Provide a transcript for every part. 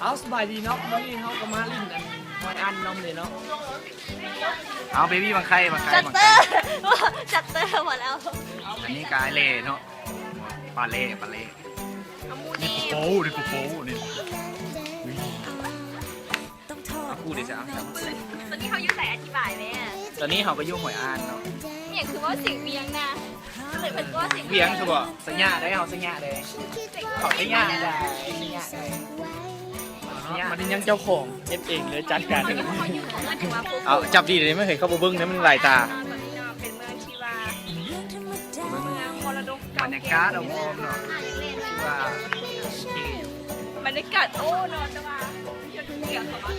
เอาสบายดีเนาะมื้อนี้เฮาก็มาลิ้นกันหอยอันน้องเลยเนาะเอาเบบี้บางไข่บางไข่จัตบางเตไข่อร์จัตเตอร์หมดแล้วอันนี้กายเล่เนาะปลาเล่ปลาเล่อามูนี่นีกูโป้นี่กูโป้นี่กูดิจ้ะตอนนี้เขาอยู่ใส่อธิบายไหมอะตอนนี้เขาก็ยุ่งหอยอ่านเนาะเนี่ยคือว่าเสียงเวียงนะหรือเป็นว่าเสียงเวียงคือบ่สัญญาได้เขาสัญญาได้เขาสัญญาได้สัญญาได้สัญญา มันยังเจ้าของเฮ็ดเองเลยจัดการตอนนี้เขาอยู่ของเมืองที่ว่าปุ๊บเอาจับดีเลยไม่เคยเข้าไปเบิ้งนะมันหลายตาตอนนี้เนาะเป็นเมืองที่ว่าเมืองมรดกบรเก่ารยาแก่กาศเอาโมมเนาะที่ว่าที่บรรยากาศโอ้เนอนแต่ว่าเดี๋ยวดูเสียงเขาว่า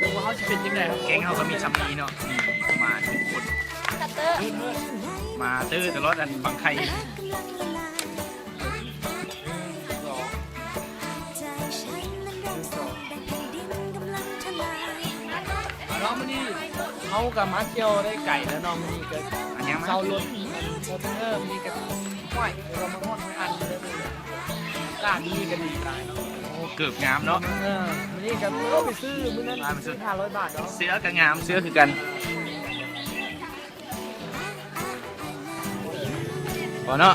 ดูว่าเขาจะเป็นยังไงครับแก๊งเขาก็มีซัมมีเนาะมีมาทุกคนจัตเตอร์มาตื้อตลอดอันบางไข่ น้องมื้อนี้เฮากับมาเที่ยวได้ไก่แล้วน้องมื้อนี้ก็อันยังเซารถโมเตอร์มีกันห้อยเรามาฮอดหอยอันเลยมื้อนี้ร้านนี้ก็ดีหลายเนาะโอ้เกือบงามเนาะ เออมื้อนี้ก็เอาไปซื้อมื้อนั้นอ่าไปซื้อ500บาทเนาะเสื้อก็งามเสื้อคือกันพอเนาะ